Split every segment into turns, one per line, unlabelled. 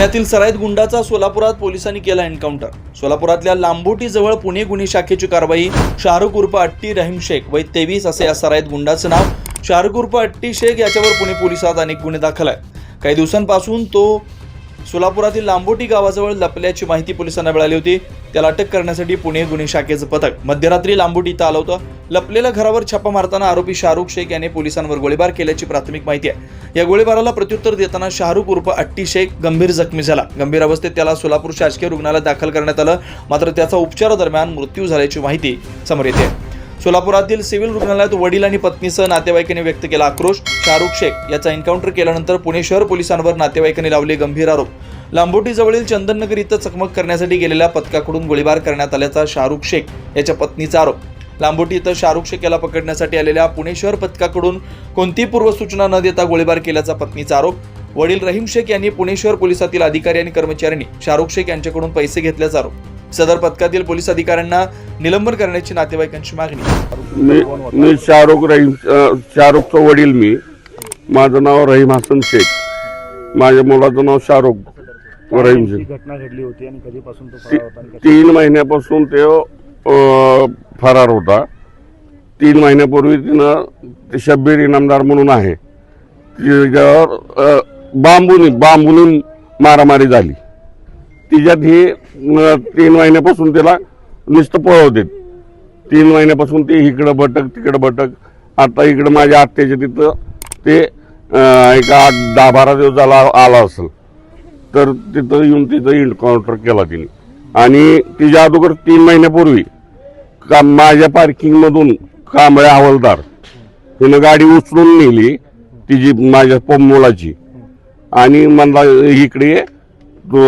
पुण्यातील सराईत गुंडाचा सोलापुरात पोलिसांनी केला एन्काउंटर. सोलापुरातल्या लांबोटी जवळ पुणे गुन्हे शाखेची कारवाई शाहरुख उर्फ अट्टी रहीम शेख वय तेवीस असे या सराईत गुंडाचं नाव शाहरुख उर्फ अट्टी शेख याच्यावर पुणे पोलिसात अनेक गुन्हे दाखल आहेत. काही दिवसांपासून तो सोलापुरातील लांबोटी गावाजवळ लपल्याची माहिती पोलिसांना मिळाली होती. त्याला अटक करण्यासाठी पुणे गुन्हे शाखेचं पथक मध्यरात्री लांबोटी इथं आलं होतं. लपलेल्या घरावर छापा मारताना आरोपी शाहरुख शेख याने पोलिसांवर गोळीबार केल्याची प्राथमिक माहिती आहे. या गोळीबाराला प्रत्युत्तर देताना शाहरुख उर्फ अट्टी शेख गंभीर जखमी झाला. गंभीर अवस्थेत त्याला सोलापूर शासकीय रुग्णालयात दाखल करण्यात आलं. मात्र त्याचा उपचारादरम्यान मृत्यू झाल्याची माहिती समोर येते. सोलापुरातील सिव्हिल रुग्णालयात वडील आणि पत्नीसह नातेवाईकांनी व्यक्त केला आक्रोश. शाहरुख शेख याचा एन्काउंटर केल्यानंतर पुणे शहर पोलिसांवर नातेवाईकांनी लावले गंभीर आरोप. लांबोटीजवळील चंदननगर इथं चकमक करण्यासाठी गेलेल्या पथकाकडून गोळीबार करण्यात आल्याचा शाहरुख शेख याच्या पत्नीचा आरोप. लांबोटी इथं शाहरुख शेख याला पकडण्यासाठी आलेल्या पुणे शहर पथकाकडून कोणतीही पूर्वसूचना न देता गोळीबार केल्याचा पत्नीचा आरोप. वडील रहीम शेख यांनी पुणे शहर पोलिसातील अधिकारी आणि कर्मचाऱ्यांनी शाहरुख शेख यांच्याकडून पैसे घेतल्याचा आरोप. सदर पथकातील पोलीस अधिकाऱ्यांना निलंबन करण्याची नातेवाईकांची मागणी.
मी मी शाहरुख रहीम शाहरुखचा वडील मी. माझं नाव रहीम हसन शेख. माझ्या मुलाचं नाव शाहरुख रहीम शेख
घटना घडली होती आणि कधीपासून तो फरार होता आणि कशा-
तीन महिन्यापासून ते फरार होता. तीन महिन्यापूर्वी तिनं ते शब्बीर इनामदार म्हणून आहे. तिच्यावर बांबून बांबून मारामारी झाली. तिच्यात ही तीन महिन्यापासून तिला नुसतं पळवते. तीन महिन्यापासून ते इकडं भटक तिकडं भटक. आता इकडं माझ्या आत्याच्या तिथं ते एक आठ दहा बारा दिवस झाला आला असेल. तर तिथं येऊन तिथं इन्काउंटर केला तिने. आणि तिच्या अगोदर तीन महिन्यापूर्वी का माझ्या पार्किंगमधून कांबळे हवालदार तिनं गाडी उचलून नेली तिची माझ्या प- मुलाची. आणि म्हणला इकडे तू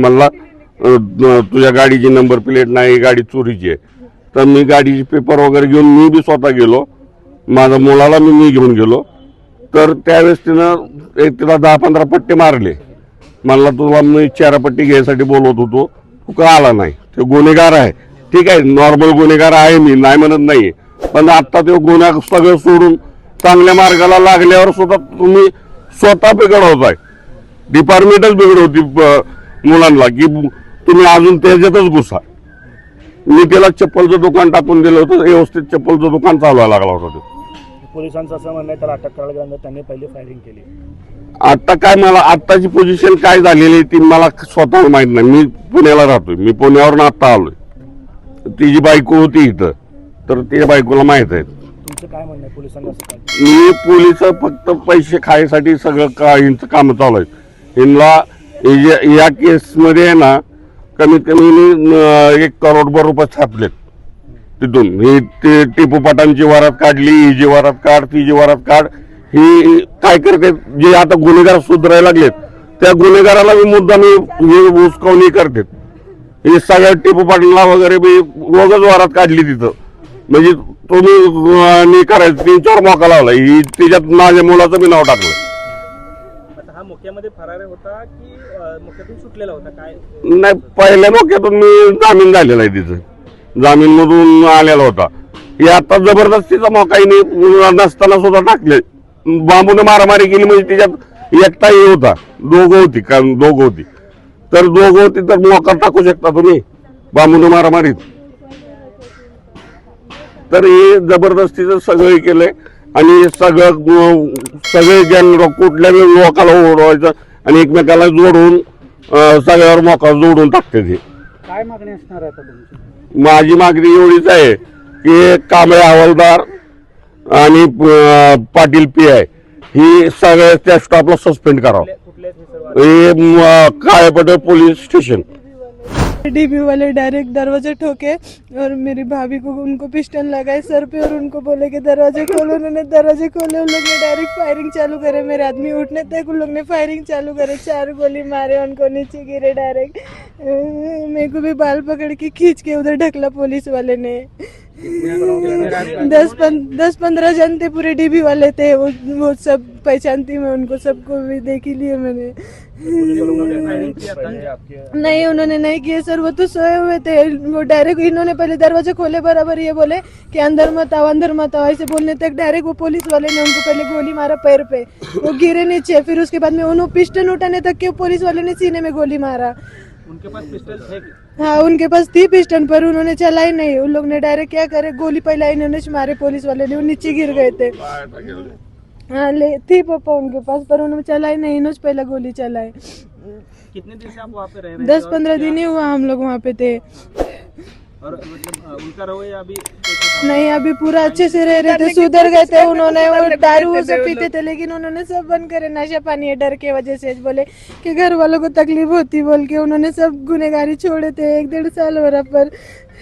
म्हणला तुझ्या गाडीची नंबर प्लेट नाही गाडी चोरीची आहे. तर मी गाडीचे पेपर वगैरे घेऊन मी बी स्वतः गेलो. माझ्या मुलाला मी मी घेऊन गेलो. तर त्यावेळेस तिनं एक तिला दहा पंधरा पट्टे मारले. मला तुला मी चारापट्टी घ्यायसाठी बोलवत होतो. तू का आला नाही? ते गुन्हेगार आहे. ठीक आहे नॉर्मल गुन्हेगार आहे मी नाही म्हणत नाही पण आता ते गुन्हा सगळं सोडून चांगल्या मार्गाला लागल्यावर सुद्धा तुम्ही स्वतः बिघडवत आहे डिपार्टमेंटच बिघडवती होती मुलांना. की तुम्ही अजून त्याच्यातच घुसा. मी त्याला चप्पलचं दुकान टाकून दिलं होतं व्यवस्थित चप्पलचं दुकान चालवायला लागला होता तो.
पोलिसांचं असं म्हणणं आहे अटक करायला गेल्यानंतर त्यांनी पहिले फायरिंग केली.
आता काय मला आत्ताची पोझिशन काय झालेली ती मला स्वतःला माहीत नाही. मी पुण्याला राहतोय. मी पुण्यावरून आता आलोय. तिची बायको होती इथं. तर तिच्या बायकोला माहीत आहे.
तुमचं काय म्हणणं आहे पोलिसांनी असं काय?
मी पोलीस फक्त पैसे खायसाठी सगळं का यांचं काम चालू आहे यांना जे- या केसमध्ये आहे ना कमीत कमी एक करोडभर रुपये छापलेत तिथून. ही ते टिपू पाटांची वरात काढली ही जी वरात काढ ती जी वरात काढ ही काय करते जे आता गुन्हेगार सुधारायला लागलेत त्या गुन्हेगाराला मी मुद्दा मी हे करते. करतात हे सगळ्या टिपू पाटला वगैरे मी रोजच वरात काढली तिथं. म्हणजे तुम्ही करायचं तीन चार मोका लावला. ही तिच्यात माझ्या मुलाचं मी नाव टाकलं.
हा मुख्यामध्ये फरार होता की मुख्यातून सुटलेला होता? काय?
नाही पहिल्या मोक्यातून मी जामीन झालेला आहे तिथं. जामीन मधून आलेला होता. हे आता जबरदस्तीचा मोका नसताना सुद्धा टाकले. बांबूने मारामारी केली म्हणजे तिच्यात एकटा हे होता. दोघं होती का दोघं होती. तर दोघं होती तर मोका टाकू शकता तुम्ही बांबूने मारामारीत. तर हे जबरदस्तीचं सगळं हे केलंय. आणि सगळं सगळे गॅंग कुठल्या लोकाला ओढवायचं आणि एकमेकाला जोडून सगळ्यावर मोका जोडून टाकते ते.
काय मागणी असणार आहे आता तुमची?
माझी मागणी एवढीच आहे की कांबळे हवालदार आणि पाटील पी आय ही सगळ्या त्या स्टॉपला सस्पेंड करावं.
हे
हे म, काळेपटे पोलीस स्टेशन.
डीबी वाले डायरेक्ट दरवाजे ठोके और मेरी भाभी को उनको पिस्टन लगाए सर पे और उनको बोले कि दरवाजे खोलो, उन्होंने दरवाजे खोले, उन लोग ने डायरेक्ट फायरिंग चालू करे, मेरे आदमी उठने तक उन लोग ने फायरिंग चालू करे, चार गोली मारे, उनको नीचे गिरे डायरेक्ट मेरे को भी बाल पकड़ के खींच के उधर ढकला पुलिस वाले ने। दस पन, दस पंद्रह जन थे पूरे डीबी वाले थे वो वो सब पहचानती मैं उनको सबको भी देख ही लिए मैंने।
किया
नहीं उन्होंने नहीं किए सर वो तो सोए हुए थे। वो डायरेक्ट इन्होंने पहले दरवाजे खोले बराबर ये बोले कि अंदर मत आओ अंदर मत आओ। ऐसे बोलने तक डायरेक्ट वो पुलिस वाले ने उनको पहले गोली मारा पैर पे। वो गिरे नीचे फिर उसके बाद में उन्होंने पिस्टन उठाने तक के पुलिस वाले ने सीने में गोली मारा।
उनके पास पिस्टल थे
हाँ उनके पास थी पिस्टन पर उन्होंने चलाई नहीं। उन लोग ने डायरेक्ट क्या करे गोली पहला इन्होंने मारे पुलिस वाले ने वो नीचे गिर गए थे। हाँ ले थी पापा उनके पास पर उन्होंने चलाई नहीं इन्होंने पहला गोली चलाई।
कितने दिन से आप वहाँ पे रह
दस पंद्रह दिन ही हुआ हम लोग वहाँ पे थे।
और मतलब अ, उनका रवैया अभी कैसा था?
नहीं अभी पूरा अच्छे से रह रहे थे सुधर गए थे उन्होंने वो दारू वो सब पीते थे लेकिन उन्होंने सब बंद करे नशा पानी है डर के वजह से बोले कि घर वालों को तकलीफ होती बोल के उन्होंने सब गुनेगारी छोड़े थे एक डेढ़ साल हो रहा पर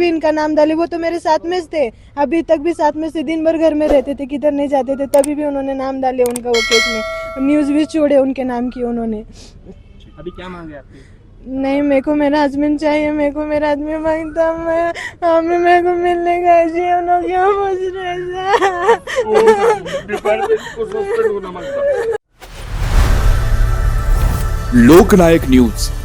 भी इनका नाम डाले वो तो मेरे साथ में थे। अभी तक भी साथ में से दिन भर घर में रहते थे किधर नहीं जाते थे तभी भी उन्होंने नाम डाले उनका वो केस में। न्यूज़ भी छोड़े उनके नाम की उन्होंने।
अभी क्या मांगे आपकी?
नहीं मेरे को मेरा हस्बैंड चाहिए मेरे को मेरा आदमी माँगता मैं। हमें मेरे को मिलने का चाहिए उन लोग क्यों पूछ रहे हैं?
लोकनायक न्यूज़।